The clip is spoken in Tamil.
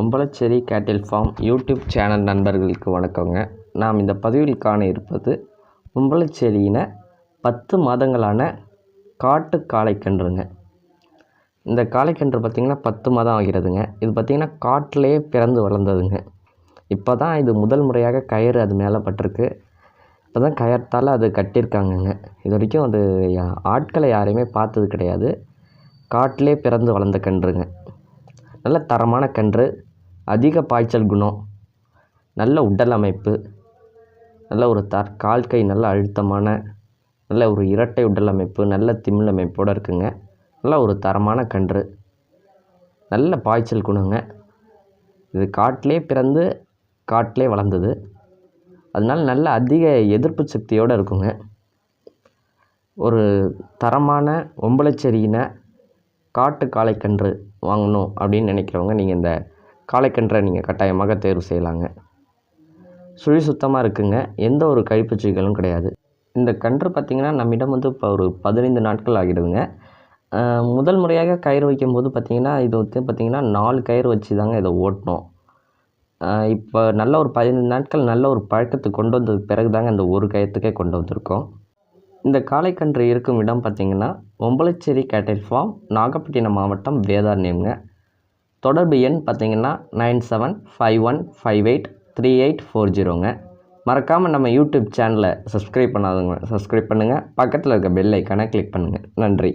ஒம்பலச்சேரி கேட்டில் ஃபார்ம் யூடியூப் சேனல் நண்பர்களுக்கு வணக்கங்க. நாம் இந்த பதிவில் காண இருப்பது ஒம்பலச்சேரியின பத்து மாதங்களான காட்டு காளைக்கன்றுங்க. இந்த காளைக்கன்று பார்த்திங்கன்னா பத்து மாதம் ஆகிறதுங்க. இது பார்த்திங்கன்னா காட்டிலே பிறந்து வளர்ந்ததுங்க. இப்போ தான் இது முதல் முறையாக கயிறு அது மேலே பட்டிருக்கு. இப்போ தான் கயத்தால் அது கட்டியிருக்காங்கங்க. இது வரைக்கும் அது ஆட்களை யாரையுமே பார்த்தது கிடையாது. காட்டிலே பிறந்து வளர்ந்த கன்றுங்க. நல்ல தரமான கன்று. அதிக பாய்ச்சல் குணம் நல்ல உடல் அமைப்பு நல்ல ஒரு தர் கால் கை நல்ல அழுத்தமான நல்ல ஒரு இரட்டை உடல் அமைப்பு நல்ல திமில் அமைப்போடு இருக்குங்க. நல்ல ஒரு தரமான கன்று நல்ல பாய்ச்சல் குணங்க. இது காட்டிலே பிறந்து காட்டிலே வளர்ந்தது. அதனால் நல்ல அதிக எதிர்ப்பு சக்தியோடு இருக்குங்க. ஒரு தரமான ஒம்பளச்செரியின காட்டு காளைக்கன்று வாங்கணும் அப்படின்னு நினைக்கிறவங்க நீங்கள் இந்த காளைக்கன்றை நீங்கள் கட்டாயமாக தேர்வு செய்யலாங்க. சுழி சுத்தமாக இருக்குங்க. எந்த ஒரு கழிப்புச்சிகளும் கிடையாது. இந்த கன்று பார்த்திங்கன்னா நம்மிடம் வந்து இப்போ ஒரு பதினைந்து நாட்கள் ஆகிடுதுங்க. முதல் முறையாக கயிறு வைக்கும்போது பார்த்திங்கன்னா இது வந்து பார்த்திங்கன்னா நாலு கயிறு வச்சு தாங்க இதை ஓட்டினோம் இப்போ நல்ல ஒரு பதினைந்து நாட்கள் நல்ல ஒரு பழக்கத்துக்கு கொண்டு வந்ததுக்கு பிறகு தாங்க இந்த ஒரு கயத்துக்கே கொண்டு வந்திருக்கோம். இந்த காளைக்கன்று இருக்கும் இடம் பார்த்திங்கன்னா ஒம்பலச்சேரி கேட்டில் ஃபார்ம் நாகப்பட்டினம் மாவட்டம் வேதாரண்யம்ங்க. தொடர்பு எண் பார்த்தீங்கன்னா nine seven five one five eight three eight four ஜீரோங்க. மறக்காமல் நம்ம யூடியூப் சேனலை சப்ஸ்கிரைப் பண்ணாதவங்க சப்ஸ்கிரைப் பண்ணுங்கள் பக்கத்தில் இருக்க பெல் ஐக்கானை கிளிக் பண்ணுங்கள் நன்றி.